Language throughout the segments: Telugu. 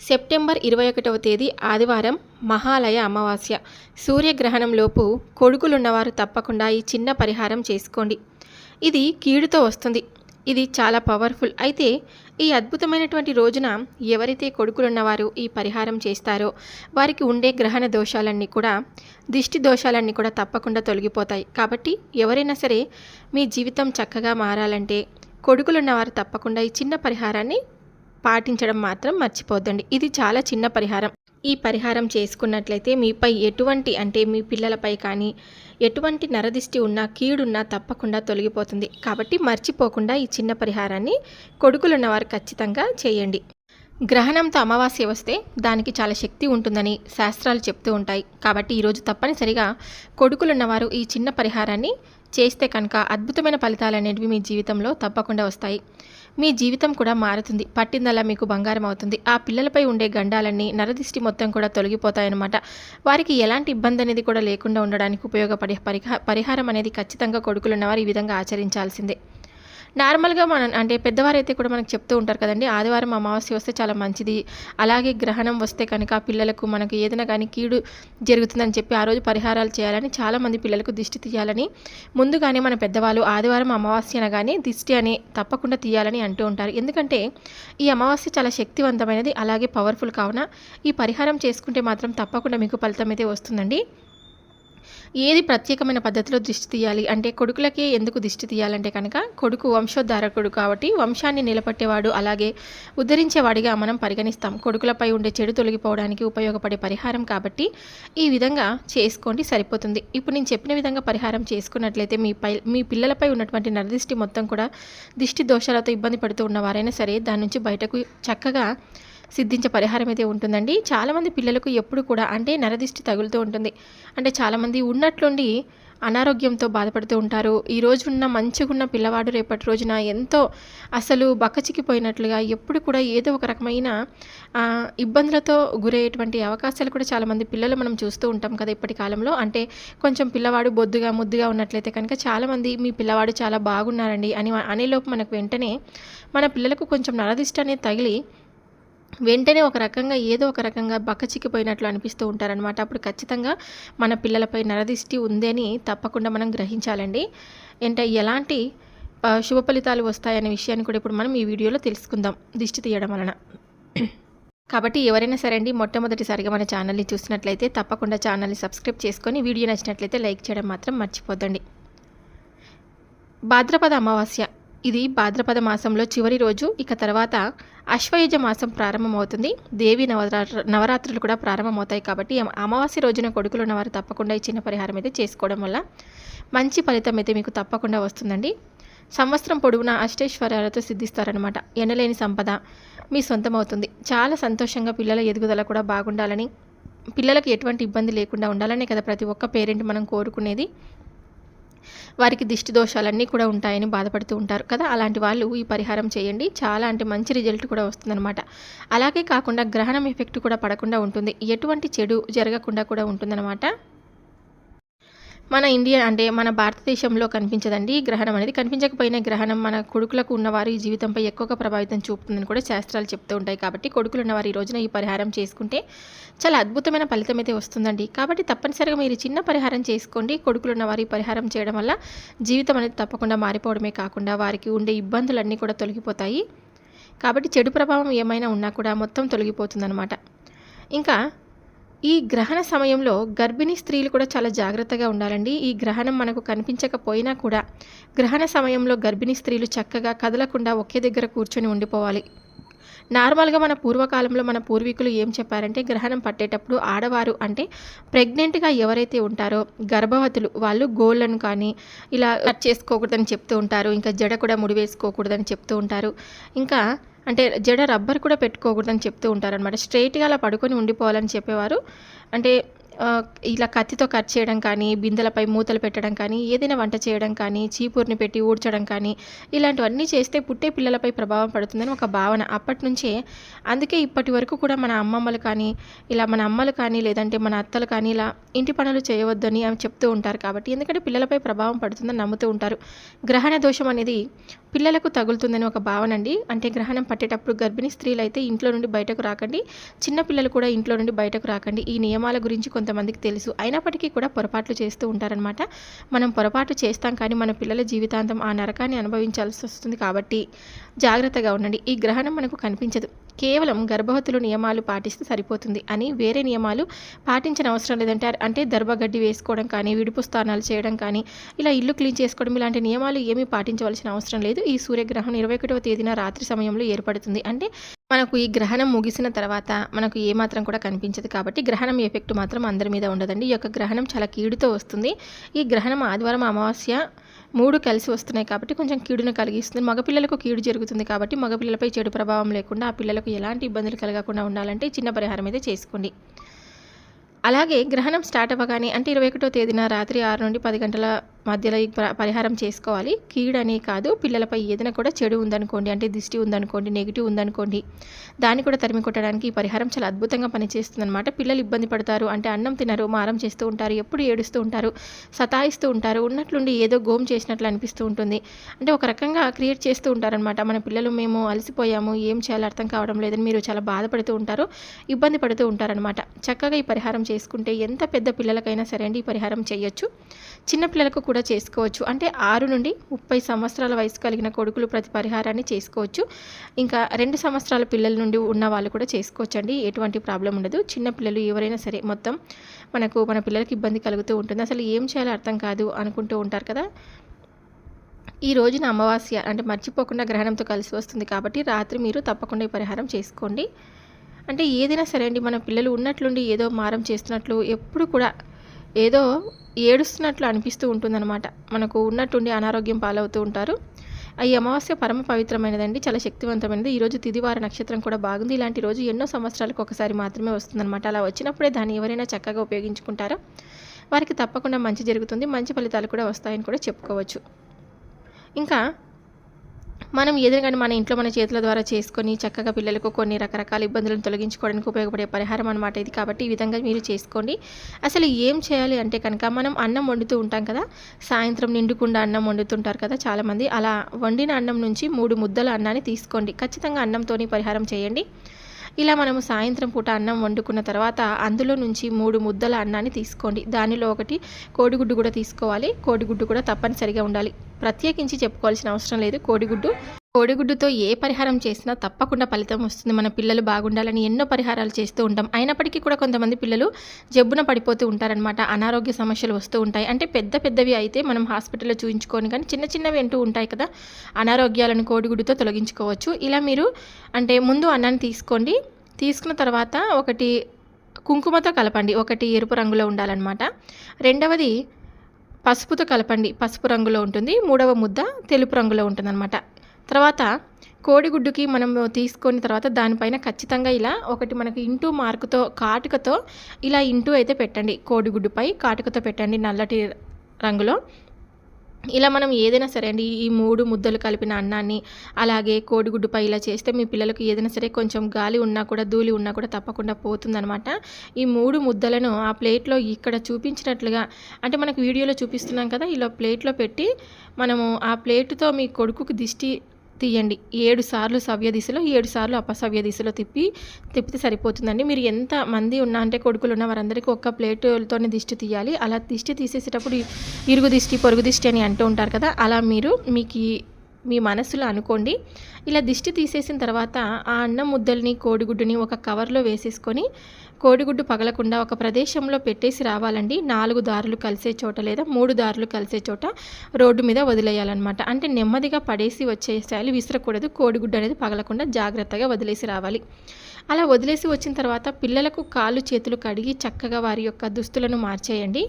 సెప్టెంబర్ ఇరవై ఒకటవ తేదీ ఆదివారం మహాలయ అమావాస్య. సూర్యగ్రహణంలోపు కొడుకులున్నవారు తప్పకుండా ఈ చిన్న పరిహారం చేసుకోండి. ఇది కీడుతో వస్తుంది. ఇది చాలా పవర్ఫుల్. అయితే ఈ అద్భుతమైనటువంటి రోజున ఎవరైతే కొడుకులున్నవారు ఈ పరిహారం చేస్తారో వారికి ఉండే గ్రహణ దోషాలన్నీ కూడా దిష్టి దోషాలన్నీ కూడా తప్పకుండా తొలగిపోతాయి. కాబట్టి ఎవరైనా సరే మీ జీవితం చక్కగా మారాలంటే కొడుకులున్నవారు తప్పకుండా ఈ చిన్న పరిహారాన్ని పాటించడం మాత్రం మర్చిపోద్దండి. ఇది చాలా చిన్న పరిహారం. ఈ పరిహారం చేసుకున్నట్లయితే మీపై ఎటువంటి అంటే మీ పిల్లలపై కానీ ఎటువంటి నరదిష్టి ఉన్నా కీడున్నా తప్పకుండా తొలగిపోతుంది. కాబట్టి మర్చిపోకుండా ఈ చిన్న పరిహారాన్ని కొడుకులున్నవారు ఖచ్చితంగా చేయండి. గ్రహణంతో అమావాస్య వస్తే దానికి చాలా శక్తి ఉంటుందని శాస్త్రాలు చెప్తూ ఉంటాయి. కాబట్టి ఈరోజు తప్పనిసరిగా కొడుకులున్నవారు ఈ చిన్న పరిహారాన్ని చేస్తే కనుక అద్భుతమైన ఫలితాలు అనేవి మీ జీవితంలో తప్పకుండా వస్తాయి. మీ జీవితం కూడా మారుతుంది. పట్టిందల్లా మీకు బంగారం అవుతుంది. ఆ పిల్లలపై ఉండే గండాలన్నీ నరదిష్టి మొత్తం కూడా తొలగిపోతాయన్నమాట. వారికి ఎలాంటి ఇబ్బంది అనేది కూడా లేకుండా ఉండడానికి ఉపయోగపడే పరిహారం అనేది ఖచ్చితంగా కొడుకులున్నవారు ఈ విధంగా ఆచరించాల్సిందే. నార్మల్గా మనం అంటే పెద్దవారైతే కూడా మనకు చెప్తూ ఉంటారు కదండి ఆదివారం అమావాస్య వస్తే చాలా మంచిది అలాగే గ్రహణం వస్తే కనుక పిల్లలకు మనకు ఏదైనా కానీ కీడు జరుగుతుందని చెప్పి ఆ రోజు పరిహారాలు చేయాలని చాలామంది పిల్లలకు దిష్టి తీయాలని ముందుగానే మన పెద్దవాళ్ళు ఆదివారం అమావాస్య అనగానే దిష్టి అని తప్పకుండా తీయాలని అంటూ ఉంటారు. ఎందుకంటే ఈ అమావాస్య చాలా శక్తివంతమైనది అలాగే పవర్ఫుల్ కావున ఈ పరిహారం చేసుకుంటే మాత్రం తప్పకుండా మీకు ఫలితం అయితే వస్తుందండి. ఏది ప్రత్యేకమైన పద్ధతిలో దిష్టి తీయాలి? అంటే కొడుకులకే ఎందుకు దిష్టి తీయాలంటే కనుక కొడుకు వంశోద్ధారకుడు కాబట్టి వంశాన్ని నిలబట్టేవాడు అలాగే ఉద్ధరించేవాడిగా మనం పరిగణిస్తాం. కొడుకులపై ఉండే చెడు తొలగిపోవడానికి ఉపయోగపడే పరిహారం కాబట్టి ఈ విధంగా చేసుకోండి సరిపోతుంది. ఇప్పుడు నేను చెప్పిన విధంగా పరిహారం చేసుకున్నట్లయితే మీ పై మీ పిల్లలపై ఉన్నటువంటి నరదిష్టి మొత్తం కూడా దిష్టి దోషాలతో ఇబ్బంది పడుతూ ఉన్నవారైనా సరే దాని నుంచి బయటకు చక్కగా సిద్ధించే పరిహారం అయితే ఉంటుందండి. చాలామంది పిల్లలకు ఎప్పుడు కూడా అంటే నరదిష్టి తగులుతూ ఉంటుంది. అంటే చాలామంది ఉన్నట్లుండి అనారోగ్యంతో బాధపడుతూ ఉంటారు. ఈ రోజు ఉన్న మంచిగున్న పిల్లవాడు రేపటి రోజున ఎంతో అసలు బక్కచిక్కిపోయినట్లుగా ఎప్పుడు కూడా ఏదో ఒక రకమైన ఇబ్బందులతో గురయ్యేటువంటి అవకాశాలు కూడా చాలామంది పిల్లలు మనం చూస్తూ ఉంటాం కదా ఇప్పటి కాలంలో. అంటే కొంచెం పిల్లవాడు బొద్దుగా ముద్దుగా ఉన్నట్లయితే కనుక చాలామంది మీ పిల్లవాడు చాలా బాగున్నారండి అని అనేలోపు మనకు వెంటనే మన పిల్లలకు కొంచెం నరదిష్ట అనేది తగిలి వెంటనే ఒక రకంగా ఏదో ఒక రకంగా బక్కచిక్కిపోయినట్లు అనిపిస్తూ ఉంటారనమాట అప్పుడు ఖచ్చితంగా మన పిల్లలపై నరదిష్టి ఉంది అని తప్పకుండా మనం గ్రహించాలండి. అంటే ఎలాంటి శుభ ఫలితాలు వస్తాయనే విషయాన్ని కూడా ఇప్పుడు మనం ఈ వీడియోలో తెలుసుకుందాం దిష్టి తీయడం వలన. కాబట్టి ఎవరైనా సరే అండి మొట్టమొదటిసారిగా మన ఛానల్ని చూసినట్లయితే తప్పకుండా ఛానల్ని సబ్స్క్రైబ్ చేసుకొని వీడియో నచ్చినట్లయితే లైక్ చేయడం మాత్రం మర్చిపోద్దండి. భాద్రపద అమావాస్య. ఇది భాద్రపద మాసంలో చివరి రోజు. ఇక తర్వాత అశ్వయుజ మాసం ప్రారంభమవుతుంది. దేవి నవరాత్ర నవరాత్రులు కూడా ప్రారంభమవుతాయి కాబట్టి అమావాస్య రోజున కొడుకులు ఉన్నవారు తప్పకుండా ఈ చిన్న పరిహారం అయితే చేసుకోవడం వల్ల మంచి ఫలితం అయితే మీకు తప్పకుండా వస్తుందండి. సంవత్సరం పొడవునా అష్టైశ్వర్యాలతో సిద్ధిస్తారనమాట ఎనలేని సంపద మీ సొంతం అవుతుంది చాలా సంతోషంగా పిల్లల ఎదుగుదల కూడా బాగుండాలని పిల్లలకు ఎటువంటి ఇబ్బంది లేకుండా ఉండాలనే కదా ప్రతి ఒక్క పేరెంట్ మనం కోరుకునేది. వారికి దిష్టి దోషాలన్నీ కూడా ఉంటాయని బాధపడుతూ ఉంటారు కదా. అలాంటి వాళ్ళు ఈ పరిహారం చేయండి. చాలా అంటే మంచి రిజల్ట్ కూడా వస్తుందన్నమాట. అలాగే కాకుండా గ్రహణం ఎఫెక్ట్ కూడా పడకుండా ఉంటుంది. ఎటువంటి చెడు జరగకుండా కూడా ఉంటుందన్నమాట. మన ఇండియా అంటే మన భారతదేశంలో కనిపించదండి. గ్రహణం అనేది కనిపించకపోయిన గ్రహణం మన కొడుకులకు ఉన్నవారు ఈ జీవితంపై ఎక్కువగా ప్రభావితం చూపుతుందని కూడా శాస్త్రాలు చెప్తూ ఉంటాయి. కాబట్టి కొడుకులు ఉన్నవారు ఈ రోజున ఈ పరిహారం చేసుకుంటే చాలా అద్భుతమైన ఫలితం అయితే వస్తుందండి. కాబట్టి తప్పనిసరిగా మీరు చిన్న పరిహారం చేసుకోండి. కొడుకులు ఉన్నవారు ఈ పరిహారం చేయడం వల్ల జీవితం అనేది తప్పకుండా మారిపోవడమే కాకుండా వారికి ఉండే ఇబ్బందులన్నీ కూడా తొలగిపోతాయి. కాబట్టి చెడు ప్రభావం ఏమైనా ఉన్నా కూడా మొత్తం తొలగిపోతుందన్నమాట. ఇంకా ఈ గ్రహణ సమయంలో గర్భిణీ స్త్రీలు కూడా చాలా జాగ్రత్తగా ఉండాలండి. ఈ గ్రహణం మనకు కనిపించకపోయినా కూడా గ్రహణ సమయంలో గర్భిణీ స్త్రీలు చక్కగా కదలకుండా ఒకే దగ్గర కూర్చొని ఉండిపోవాలి. నార్మల్గా మన పూర్వకాలంలో మన పూర్వీకులు ఏం చెప్పారంటే గ్రహణం పట్టేటప్పుడు ఆడవారు అంటే ప్రెగ్నెంట్గా ఎవరైతే ఉంటారో గర్భవతులు వాళ్ళు గోళ్ళను కానీ ఇలా కట్ చేసుకోకూడదని చెప్తూ ఉంటారు. ఇంకా జడ కూడా ముడి వేసుకోకూడదని చెప్తూ ఉంటారు. ఇంకా అంటే జడ రబ్బర్ కూడా పెట్టుకోకూడదని చెప్తూ ఉంటారనమాట స్ట్రైట్గా అలా పడుకొని ఉండిపోవాలని చెప్పేవారు. అంటే ఇలా కత్తితో కట్ చేయడం కానీ బిందెలపై మూతలు పెట్టడం కానీ ఏదైనా వంట చేయడం కానీ చీపుర్ని పెట్టి ఊడ్చడం కానీ ఇలాంటివన్నీ చేస్తే పుట్టే పిల్లలపై ప్రభావం పడుతుందని ఒక భావన అప్పటి నుంచే అందుకే ఇప్పటి వరకు కూడా మన అమ్మమ్మలు కానీ ఇలా మన అమ్మలు కానీ లేదంటే మన అత్తలు కానీ ఇలా ఇంటి పనులు చేయవద్దని అని చెప్తూ ఉంటారు కాబట్టి ఎందుకంటే పిల్లలపై ప్రభావం పడుతుందని నమ్ముతూ ఉంటారు. గ్రహణ దోషం అనేది పిల్లలకు తగులుతుందని ఒక భావన అండి. అంటే గ్రహణం పట్టేటప్పుడు గర్భిణీ స్త్రీలు అయితే ఇంట్లో నుండి బయటకు రాకండి. చిన్న పిల్లలు కూడా ఇంట్లో నుండి బయటకు రాకండి. ఈ నియమాల గురించి కొంత కొంతమందికి తెలుసు. అయినప్పటికీ కూడా పొరపాట్లు చేస్తూ ఉంటారనమాట మనం పొరపాటు చేస్తాం కానీ మన పిల్లల జీవితాంతం ఆ నరకాన్ని అనుభవించాల్సి వస్తుంది కాబట్టి జాగ్రత్తగా ఉండండి. ఈ గ్రహణం మనకు కనిపించదు. కేవలం గర్భవతులు నియమాలు పాటిస్తే సరిపోతుంది అని వేరే నియమాలు పాటించిన అవసరం లేదంటే అంటే దర్భగడ్డి వేసుకోవడం కానీ విడుపు స్థానాలు చేయడం కానీ ఇలా ఇల్లు క్లీన్ చేసుకోవడం ఇలాంటి నియమాలు ఏమీ పాటించవలసిన అవసరం లేదు. ఈ సూర్యగ్రహణం ఇరవై ఒకటవ తేదీన రాత్రి సమయంలో ఏర్పడుతుంది. అంటే మనకు ఈ గ్రహణం ముగిసిన తర్వాత మనకు ఏమాత్రం కూడా కనిపించదు కాబట్టి గ్రహణం ఎఫెక్ట్ మాత్రం అందరి మీద ఉండదండి. ఈ యొక్క గ్రహణం చాలా కీడుతో వస్తుంది. ఈ గ్రహణం ఆదివారం అమావాస్య మూడు కలిసి వస్తున్నాయి కాబట్టి కొంచెం కీడును కలిగిస్తుంది. మగపిల్లలకు కీడు జరుగుతుంది కాబట్టి మగపిల్లలపై చెడు ప్రభావం లేకుండా ఆ పిల్లలకు ఎలాంటి ఇబ్బందులు కలగకుండా ఉండాలంటే చిన్న పరిహారం అయితే చేసుకోండి. అలాగే గ్రహణం స్టార్ట్ అవ్వగానే అంటే ఇరవై ఒకటో తేదీన రాత్రి ఆరు నుండి పది గంటల మధ్యలో ప- పరిహారం చేసుకోవాలి. కీడని కాదు పిల్లలపై ఏదైనా కూడా చెడు ఉందనుకోండి అంటే దిష్టి ఉందనుకోండి నెగిటివ్ ఉందనుకోండి దాన్ని కూడా తరిమి కొట్టడానికి ఈ పరిహారం చాలా అద్భుతంగా పనిచేస్తుంది అనమాట పిల్లలు ఇబ్బంది పడతారు అంటే అన్నం తినరు మారం చేస్తూ ఉంటారు ఎప్పుడు ఏడుస్తూ ఉంటారు సతాయిస్తూ ఉంటారు ఉన్నట్లుండి ఏదో గోమ్ చేసినట్లు అనిపిస్తూ ఉంటుంది. అంటే ఒక రకంగా క్రియేట్ చేస్తూ ఉంటారనమాట మన పిల్లలు మేము అలసిపోయాము ఏం చేయాలో అర్థం కావడం లేదని మీరు చాలా బాధపడుతూ ఉంటారు ఇబ్బంది పడుతూ ఉంటారనమాట చక్కగా ఈ పరిహారం చేసుకుంటే ఎంత పెద్ద పిల్లలకైనా సరే అండి ఈ పరిహారం చేయొచ్చు. చిన్నపిల్లలకు కూడా కూడా చేసుకోవచ్చు. అంటే ఆరు నుండి ముప్పై సంవత్సరాల వయసు కలిగిన కొడుకులు ప్రతి పరిహారాన్ని చేసుకోవచ్చు. ఇంకా రెండు సంవత్సరాల పిల్లల నుండి ఉన్న వాళ్ళు కూడా చేసుకోవచ్చు అండి ఎటువంటి ప్రాబ్లం ఉండదు. చిన్న పిల్లలు ఎవరైనా సరే మొత్తం మనకు మన పిల్లలకి ఇబ్బంది కలుగుతూ ఉంటుంది. అసలు ఏం చేయాలో అర్థం కాదు అనుకుంటూ ఉంటారు కదా. ఈ రోజున అమావాస్య అంటే మర్చిపోకుండా గ్రహణంతో కలిసి వస్తుంది కాబట్టి రాత్రి మీరు తప్పకుండా ఈ పరిహారం చేసుకోండి. అంటే ఏదైనా సరే అండి మన పిల్లలు ఉన్నట్లుండి ఏదో మారం చేస్తున్నట్లు ఎప్పుడు కూడా ఏదో ఏడుస్తున్నట్లు అనిపిస్తూ ఉంటుందన్నమాట. మనకు ఉన్నట్టుండి అనారోగ్యం పాలవుతూ ఉంటారు. ఈ అమావాస్య పరమ పవిత్రమైనదండి. చాలా శక్తివంతమైనది. ఈరోజు తిదివార నక్షత్రం కూడా బాగుంది. ఇలాంటి రోజు ఎన్నో సంవత్సరాలకు ఒకసారి మాత్రమే వస్తుందన్నమాట. అలా వచ్చినప్పుడే దాన్ని ఎవరైనా చక్కగా ఉపయోగించుకుంటారో? వారికి తప్పకుండా మంచి జరుగుతుంది. మంచి ఫలితాలు కూడా వస్తాయని కూడా చెప్పుకోవచ్చు. ఇంకా మనం ఏదైనా కానీ మన ఇంట్లో మన చేతుల ద్వారా చేసుకొని చక్కగా పిల్లలకు కొన్ని రకరకాల ఇబ్బందులను తొలగించుకోవడానికి ఉపయోగపడే పరిహారం అనమాట ఇది. కాబట్టి ఈ విధంగా మీరు చేసుకోండి. అసలు ఏం చేయాలి అంటే కనుక మనం అన్నం వండుతూ ఉంటాం కదా సాయంత్రం నిండుకుండా అన్నం వండుతుంటారు కదా చాలామంది అలా వండిన అన్నం నుంచి మూడు ముద్దల అన్నాన్ని తీసుకోండి. ఖచ్చితంగా అన్నంతోని పరిహారం చేయండి. ఇలా మనము సాయంత్రం పూట అన్నం వండుకున్న తర్వాత అందులో నుంచి మూడు ముద్దల అన్నాన్ని తీసుకోండి. దానిలో ఒకటి కోడిగుడ్డు కూడా తీసుకోవాలి. కోడిగుడ్డు కూడా తప్పనిసరిగా ఉండాలి. ప్రత్యేకించి చెప్పుకోవాల్సిన అవసరం లేదు. కోడిగుడ్డు కోడిగుడ్డుతో ఏ పరిహారం చేసినా తప్పకుండా ఫలితం వస్తుంది. మన పిల్లలు బాగుండాలని ఎన్నో పరిహారాలు చేస్తూ ఉంటాం. అయినప్పటికీ కూడా కొంతమంది పిల్లలు జబ్బున పడిపోతూ ఉంటారనమాట అనారోగ్య సమస్యలు వస్తూ ఉంటాయి. అంటే పెద్ద పెద్దవి అయితే మనం హాస్పిటల్లో చూయించుకొని కానీ చిన్న చిన్నవి అంటూ ఉంటాయి కదా అనారోగ్యాలను కోడిగుడ్డుతో తొలగించుకోవచ్చు. ఇలా మీరు అంటే ముందు అన్నాన్ని తీసుకోండి. తీసుకున్న తర్వాత ఒకటి కుంకుమతో కలపండి. ఒకటి ఎరుపు రంగులో ఉండాలన్నమాట. రెండవది పసుపుతో కలపండి. పసుపు రంగులో ఉంటుంది. మూడవ ముద్ద తెలుపు రంగులో ఉంటుందన్నమాట. తర్వాత కోడిగుడ్డుకి మనం తీసుకొని తర్వాత దానిపైన ఖచ్చితంగా ఇలా ఒకటి మనకి ఇంటూ మార్కుతో కాటుకతో ఇలా ఇంటూ అయితే పెట్టండి. కోడిగుడ్డుపై కాటుకతో పెట్టండి నల్లటి రంగులో. ఇలా మనం ఏదైనా సరే అండి ఈ మూడు ముద్దలు కలిపిన అన్నాన్ని అలాగే కోడిగుడ్డుపై ఇలా చేస్తే మీ పిల్లలకు ఏదైనా సరే కొంచెం గాలి ఉన్నా కూడా ధూళి ఉన్నా కూడా తప్పకుండా పోతుందనమాట ఈ మూడు ముద్దలను ఆ ప్లేట్లో ఇక్కడ చూపించినట్లుగా అంటే మనకు వీడియోలో చూపిస్తున్నాం కదా ఇలా ప్లేట్లో పెట్టి మనము ఆ ప్లేటుతో మీ కొడుకుకి దిష్టి తీయండి. ఏడు సార్లు సవ్య దిశలో ఏడు సార్లు అపసవ్య దిశలో తిప్పి తిప్పితే సరిపోతుందండి. మీరు ఎంత మంది ఉన్నా అంటే కొడుకులు ఉన్న వారందరికీ ఒక్క ప్లేటుతోనే దిష్టి తీయాలి. అలా దిష్టి తీసేసేటప్పుడు ఇరుగు దిష్టి పొరుగు దిష్టి అని అంటూ ఉంటారు కదా అలా మీరు మీకు మీ మనసులో అనుకోండి. ఇలా దిష్టి తీసేసిన తర్వాత ఆ అన్నం ముద్దల్ని కోడిగుడ్డుని ఒక కవర్లో వేసేసుకొని కోడిగుడ్డు పగలకుండా ఒక ప్రదేశంలో పెట్టేసి రావాలండి. నాలుగు దారులు కలిసే చోట లేదా మూడు దారులు కలిసే చోట రోడ్డు మీద వదిలేయాలన్నమాట. అంటే నెమ్మదిగా పడేసి వచ్చేసేయాలి విసరకూడదు. కోడిగుడ్డు అనేది పగలకుండా జాగ్రత్తగా వదిలేసి రావాలి. అలా వదిలేసి వచ్చిన తర్వాత పిల్లలకు కాళ్ళు చేతులు కడిగి చక్కగా వారి యొక్క దుస్తులను మార్చేయండి.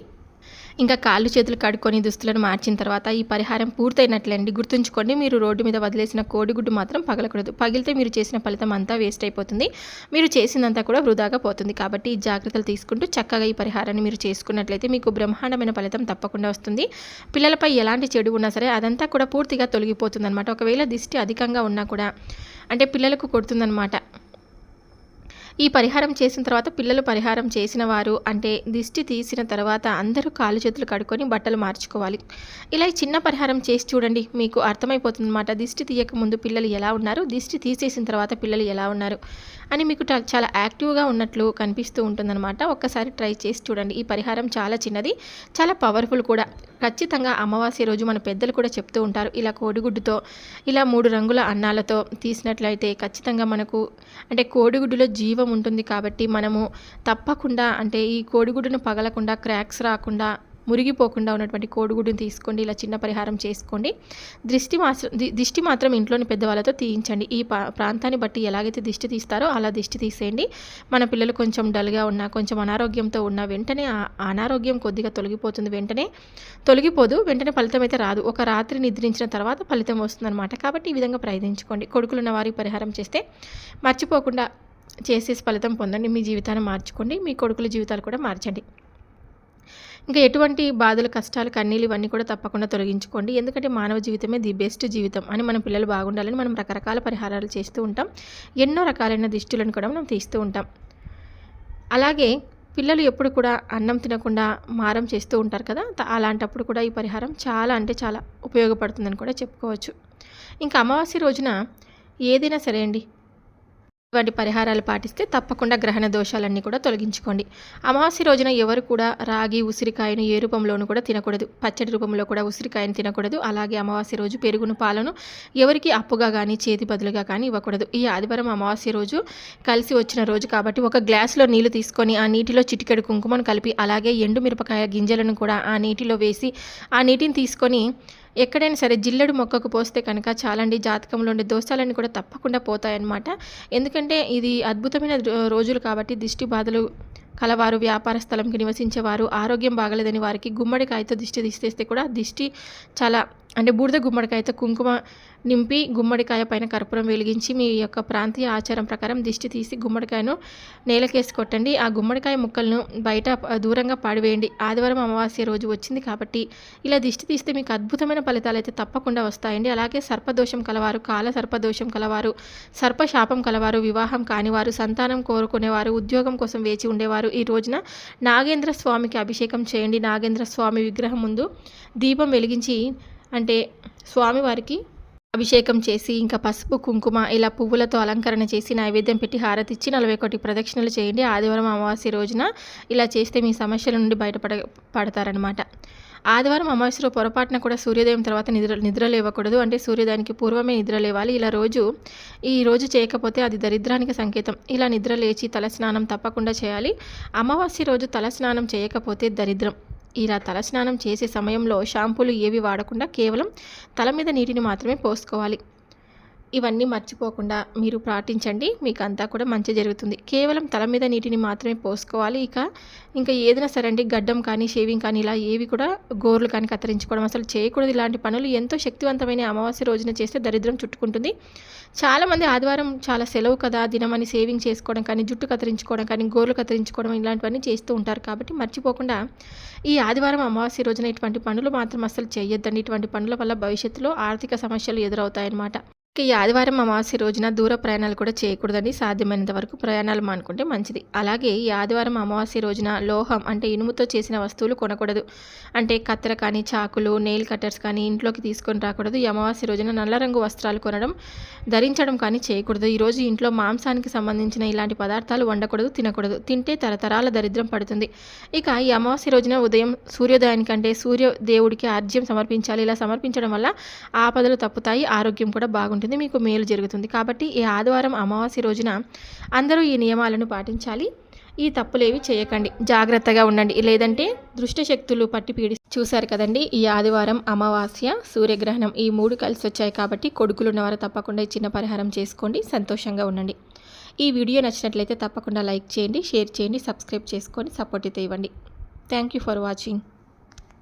ఇంకా కాళ్ళు చేతులు కడుక్కొని దుస్తులను మార్చిన తర్వాత ఈ పరిహారం పూర్తయినట్లండి. గుర్తుంచుకోండి మీరు రోడ్డు మీద వదిలేసిన కోడిగుడ్డు మాత్రం పగలకూడదు. పగిలితే మీరు చేసిన ఫలితం అంతా వేస్ట్ అయిపోతుంది. మీరు చేసిందంతా కూడా వృధాగా పోతుంది. కాబట్టి ఈ జాగ్రత్తలు తీసుకుంటూ చక్కగా ఈ పరిహారాన్ని మీరు చేసుకున్నట్లయితే మీకు బ్రహ్మాండమైన ఫలితం తప్పకుండా వస్తుంది. పిల్లలపై ఎలాంటి చెడు ఉన్నా సరే అదంతా కూడా పూర్తిగా తొలగిపోతుంది అనమాట ఒకవేళ దిష్టి అధికంగా ఉన్నా కూడా అంటే పిల్లలకు కొడుతుందనమాట ఈ పరిహారం చేసిన తర్వాత పిల్లలు పరిహారం చేసిన వారు అంటే దిష్టి తీసిన తర్వాత అందరూ కాలు చేతులు కడుక్కొని బట్టలు మార్చుకోవాలి. ఇలా చిన్న పరిహారం చేసి చూడండి మీకు అర్థమైపోతుంది అన్నమాట దిష్టి తీయక ముందు పిల్లలు ఎలా ఉన్నారు? దిష్టి తీసేసిన తర్వాత పిల్లలు ఎలా ఉన్నారు? అని మీకు చాలా యాక్టివ్గా ఉన్నట్లు కనిపిస్తూ ఉంటుందన్నమాట. ఒక్కసారి ట్రై చేసి చూడండి. ఈ పరిహారం చాలా చిన్నది చాలా పవర్ఫుల్ కూడా. ఖచ్చితంగా అమావాస్య రోజు మన పెద్దలు కూడా చెప్తూ ఉంటారు ఇలా కోడిగుడ్డుతో ఇలా మూడు రంగుల అన్నాలతో తీసినట్లయితే ఖచ్చితంగా మనకు అంటే కోడిగుడ్డులో జీవం ఉంటుంది కాబట్టి మనము తప్పకుండా అంటే ఈ కోడిగుడ్డును పగలకుండా క్రాక్స్ రాకుండా మురిగిపోకుండా ఉన్నటువంటి కోడిగుడ్డుని తీసుకోండి ఇలా చిన్న పరిహారం చేసుకోండి. దృష్టి మాత్రం దిష్టి మాత్రం ఇంట్లోని పెద్దవాళ్ళతో తీయించండి. ఈ ప్రాంతాన్ని బట్టి ఎలాగైతే దిష్టి తీస్తారో అలా దిష్టి తీసేయండి. మన పిల్లలు కొంచెం డల్గా ఉన్నా కొంచెం అనారోగ్యంతో ఉన్న వెంటనే అనారోగ్యం కొద్దిగా తొలగిపోతుంది వెంటనే. తొలగిపోదు వెంటనే ఫలితం అయితే రాదు. ఒక రాత్రి నిద్రించిన తర్వాత ఫలితం వస్తుందన్నమాట. కాబట్టి ఈ విధంగా ప్రయత్నించుకోండి. కొడుకులున్న వారికి పరిహారం చేస్తే మర్చిపోకుండా చేసేసి ఫలితం పొందండి. మీ జీవితాన్ని మార్చుకోండి. మీ కొడుకుల జీవితాలు కూడా మార్చండి. ఇంకా ఎటువంటి బాధలు కష్టాలు కన్నీళ్ళు ఇవన్నీ కూడా తప్పకుండా తొలగించుకోండి. ఎందుకంటే మానవ జీవితమే ది బెస్ట్ జీవితం అని మనం పిల్లలు బాగుండాలని మనం రకరకాల పరిహారాలు చేస్తూ ఉంటాం. ఎన్నో రకాలైన దిష్టులను కూడా మనం తీస్తూ ఉంటాం. అలాగే పిల్లలు ఎప్పుడు కూడా అన్నం తినకుండా మారం చేస్తూ ఉంటారు కదా అలాంటప్పుడు కూడా ఈ పరిహారం చాలా అంటే చాలా ఉపయోగపడుతుందని కూడా చెప్పుకోవచ్చు. ఇంకా అమావాస్య రోజున ఏదైనా సరే అండి వంటి పరిహారాలు పాటిస్తే తప్పకుండా గ్రహణ దోషాలన్నీ కూడా తొలగించుకోండి. అమావాస్య రోజున ఎవరు కూడా రాగి ఉసిరికాయను ఏ రూపంలోనూ కూడా తినకూడదు. పచ్చడి రూపంలో కూడా ఉసిరికాయను తినకూడదు. అలాగే అమావాస్య రోజు పెరుగును పాలను ఎవరికి అప్పుగా కానీ చేతి బదులుగా కానీ ఇవ్వకూడదు. ఈ ఆదివారం అమావాస్య రోజు కలిసి వచ్చిన రోజు కాబట్టి ఒక గ్లాసులో నీళ్ళు తీసుకొని ఆ నీటిలో చిటికెడు కుంకుమను కలిపి అలాగే ఎండు మిరపకాయ గింజలను కూడా ఆ నీటిలో వేసి ఆ నీటిని తీసుకొని ఎక్కడైనా సరే జిల్లెడు మొక్కకు పోస్తే కనుక చాలండి జాతకంలో ఉండే దోషాలన్నీ కూడా తప్పకుండా పోతాయన్నమాట. ఎందుకంటే ఇది అద్భుతమైన రోజులు కాబట్టి దిష్టి బాధలు కలవారు వ్యాపార స్థలంకి నివసించేవారు ఆరోగ్యం బాగలేదని వారికి గుమ్మడికాయతో దిష్టి తీసేస్తే కూడా దిష్టి చాలా అంటే బూడిద గుమ్మడికాయతో కుంకుమ నింపి గుమ్మడికాయ పైన కర్పూరం వెలిగించి మీ యొక్క ప్రాంతీయ ఆచారం ప్రకారం దిష్టి తీసి గుమ్మడికాయను నేలకేసి కొట్టండి. ఆ గుమ్మడికాయ ముక్కలను బయట దూరంగా పాడివేయండి. ఆదివారం అమావాస్య రోజు వచ్చింది కాబట్టి ఇలా దిష్టి తీస్తే మీకు అద్భుతమైన ఫలితాలు అయితే తప్పకుండా వస్తాయండి. అలాగే సర్పదోషం కలవారు కాల సర్పదోషం కలవారు సర్పశాపం కలవారు వివాహం కానివారు సంతానం కోరుకునేవారు ఉద్యోగం కోసం వేచి ఉండేవారు. ఈ రోజున నాగేంద్ర స్వామికి అభిషేకం చేయండి. నాగేంద్ర స్వామి విగ్రహం ముందు దీపం వెలిగించి అంటే స్వామివారికి అభిషేకం చేసి ఇంకా పసుపు కుంకుమ ఇలా పువ్వులతో అలంకరణ చేసి నైవేద్యం పెట్టి హారతిచ్చి నలభై ఒకటి ప్రదక్షిణలు చేయండి. ఆదివారం అమావాస్య రోజున ఇలా చేస్తే మీ సమస్యల నుండి బయటపడ పడతారనమాట ఆదివారం అమావాస్యలో పొరపాటున కూడా సూర్యోదయం తర్వాత నిద్ర నిద్ర లేవకూడదు. అంటే సూర్యోదయానికి పూర్వమే నిద్ర లేవాలి. ఇలా రోజు ఈ రోజు చేయకపోతే అది దరిద్రానికి సంకేతం. ఇలా నిద్ర లేచి తలస్నానం తప్పకుండా చేయాలి. అమావాస్య రోజు తలస్నానం చేయకపోతే దరిద్రం. ఇలా తలస్నానం చేసే సమయంలో షాంపూలు ఏవి వాడకుండా కేవలం తల మీద నీటిని మాత్రమే పోసుకోవాలి. ఇవన్నీ మర్చిపోకుండా మీరు పాటించండి మీకు అంతా కూడా మంచి జరుగుతుంది. కేవలం తల మీద నీటిని మాత్రమే పోసుకోవాలి. ఇక ఇంకా ఏదైనా సరే అండి గడ్డం కానీ షేవింగ్ కానీ ఇలా ఏవి కూడా గోర్లు కానీ కత్తిరించుకోవడం అసలు చేయకూడదు. ఇలాంటి పనులు ఎంతో శక్తివంతమైన అమావాస్య రోజున చేస్తే దరిద్రం చుట్టుకుంటుంది. చాలామంది ఆదివారం చాలా సెలవు కదా దినమని సేవింగ్ చేసుకోవడం కానీ జుట్టు కత్తిరించుకోవడం కానీ గోర్లు కత్తిరించుకోవడం ఇలాంటివన్నీ చేస్తూ ఉంటారు కాబట్టి మర్చిపోకుండా ఈ ఆదివారం అమావాస్య రోజున ఇటువంటి పనులు మాత్రం అసలు చేయొద్దండి. ఇటువంటి పనుల వల్ల భవిష్యత్తులో ఆర్థిక సమస్యలు ఎదురవుతాయన్నమాట. ఈ ఆదివారం అమావాస్య రోజున దూర ప్రయాణాలు కూడా చేయకూడదని సాధ్యమైనంత వరకు ప్రయాణాలు మానుకుంటే మంచిది. అలాగే ఈ ఆదివారం అమావాస్య రోజున లోహం అంటే ఇనుముతో చేసిన వస్తువులు కొనకూడదు. అంటే కత్తెర కానీ చాకులు నెయిల్ కట్టర్స్ కానీ ఇంట్లోకి తీసుకొని రాకూడదు. ఈ అమావాస్య రోజున నల్ల రంగు వస్త్రాలు కొనడం ధరించడం కానీ చేయకూడదు. ఈరోజు ఇంట్లో మాంసానికి సంబంధించిన ఇలాంటి పదార్థాలు వండకూడదు తినకూడదు. తింటే తరతరాల దరిద్రం పడుతుంది. ఇక ఈ అమావాస్య రోజున ఉదయం సూర్యోదయానికంటే సూర్య దేవుడికి ఆర్జ్యం సమర్పించాలి. ఇలా సమర్పించడం వల్ల ఆపదలు తప్పుతాయి ఆరోగ్యం కూడా బాగుంటుంది. ఉంటుంది మీకు మేలు జరుగుతుంది. కాబట్టి ఈ ఆదివారం అమావాస్య రోజున అందరూ ఈ నియమాలను పాటించాలి. ఈ తప్పులేవి చేయకండి. జాగ్రత్తగా ఉండండి. లేదంటే దృష్టశక్తులు పట్టి పీడి చూశారు కదండి? ఈ ఆదివారం అమావాస్య సూర్యగ్రహణం ఈ మూడు కలిసి వచ్చాయి కాబట్టి కొడుకులు ఉన్నవారు తప్పకుండా ఈ చిన్న పరిహారం చేసుకోండి. సంతోషంగా ఉండండి. ఈ వీడియో నచ్చినట్లయితే తప్పకుండా లైక్ చేయండి షేర్ చేయండి సబ్స్క్రైబ్ చేసుకొని సపోర్ట్ అయితే ఇవ్వండి. Thank you for watching.